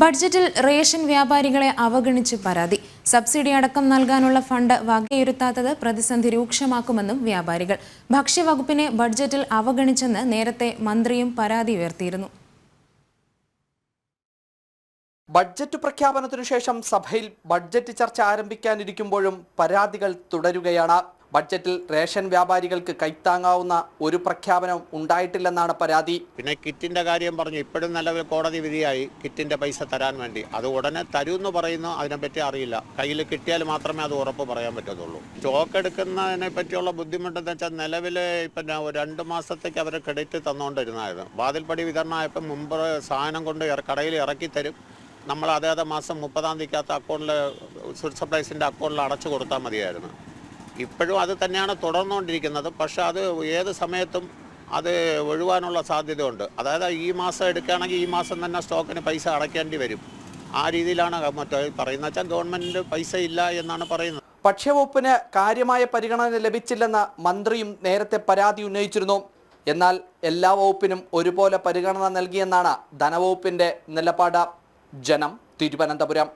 ബഡ്ജറ്റിൽ റേഷൻ വ്യാപാരികളെ അവഗണിച്ച് പരാതി. സബ്സിഡി അടക്കം നൽകാനുള്ള ഫണ്ട് വകയിരുത്താത്തത് പ്രതിസന്ധി രൂക്ഷമാക്കുമെന്നും വ്യാപാരികൾ. ഭക്ഷ്യവകുപ്പിനെ ബഡ്ജറ്റിൽ അവഗണിച്ചെന്ന് നേരത്തെ മന്ത്രിയും പരാതി ഉയർത്തിയിരുന്നു. ബഡ്ജറ്റ് പ്രഖ്യാപനത്തിനു ശേഷം സഭയിൽ ബഡ്ജറ്റ് ചർച്ച ആരംഭിക്കാനിരിക്കുമ്പോഴും പരാതികൾ തുടരുകയാണ്. ബഡ്ജറ്റിൽ റേഷൻ വ്യാപാരികൾക്ക് കൈത്താങ്ങാവുന്ന ഒരു പ്രഖ്യാപനം ഉണ്ടായിട്ടില്ലെന്നാണ് പരാതി. പിന്നെ കിറ്റിന്റെ കാര്യം പറഞ്ഞു. ഇപ്പോഴും നിലവിൽ കോടതി വിധിയായി കിറ്റിന്റെ പൈസ തരാൻ വേണ്ടി. അത് ഉടനെ തരുമെന്ന് പറയുന്നു അതിനെപ്പറ്റി അറിയില്ല. കയ്യിൽ കിട്ടിയാൽ മാത്രമേ അത് ഉറപ്പ് പറയാൻ പറ്റത്തുള്ളൂ. സ്റ്റോക്ക് എടുക്കുന്നതിനെ പറ്റിയുള്ള ബുദ്ധിമുട്ടെന്ന് വെച്ചാൽ നിലവിൽ പിന്നെ രണ്ടു മാസത്തേക്ക് അവർ ക്രെഡിറ്റ് തന്നുകൊണ്ടിരുന്നായിരുന്നു വാതിൽപ്പടി വിതരണമായപ്പോൾ മുമ്പ് സാധനം കൊണ്ട് കടയിൽ ഇറക്കി തരും. നമ്മൾ അതേത് മാസം മുപ്പതാം തീയതിക്കകത്ത് അക്കൗണ്ടിൽ സിവിൽ സപ്ലൈസിന്റെ അക്കൗണ്ടിൽ അടച്ചു കൊടുത്താൽ മതിയായിരുന്നു. ഇപ്പോഴും അത് തന്നെയാണ് തുടർന്നുകൊണ്ടിരിക്കുന്നത്. പക്ഷെ അത് ഏത് സമയത്തും അത് ഒഴിവാനുള്ള സാധ്യതയുണ്ട്. അതായത് ഈ മാസം എടുക്കുകയാണെങ്കിൽ ഈ മാസം തന്നെ സ്റ്റോക്കിന് പൈസ അടയ്ക്കേണ്ടി വരും. ആ രീതിയിലാണ് മറ്റേ പറയുന്നത്. വെച്ചാൽ ഗവൺമെന്റ് പൈസ ഇല്ല എന്നാണ് പറയുന്നത്. ഭക്ഷ്യവകുപ്പിന് കാര്യമായ പരിഗണന ലഭിച്ചില്ലെന്ന് മന്ത്രിയും നേരത്തെ പരാതി ഉന്നയിച്ചിരുന്നു. എന്നാൽ എല്ലാ വകുപ്പിനും ഒരുപോലെ പരിഗണന നൽകിയെന്നാണ് ധനവകുപ്പിന്റെ നിലപാട്. ജനം തിരുവനന്തപുരം.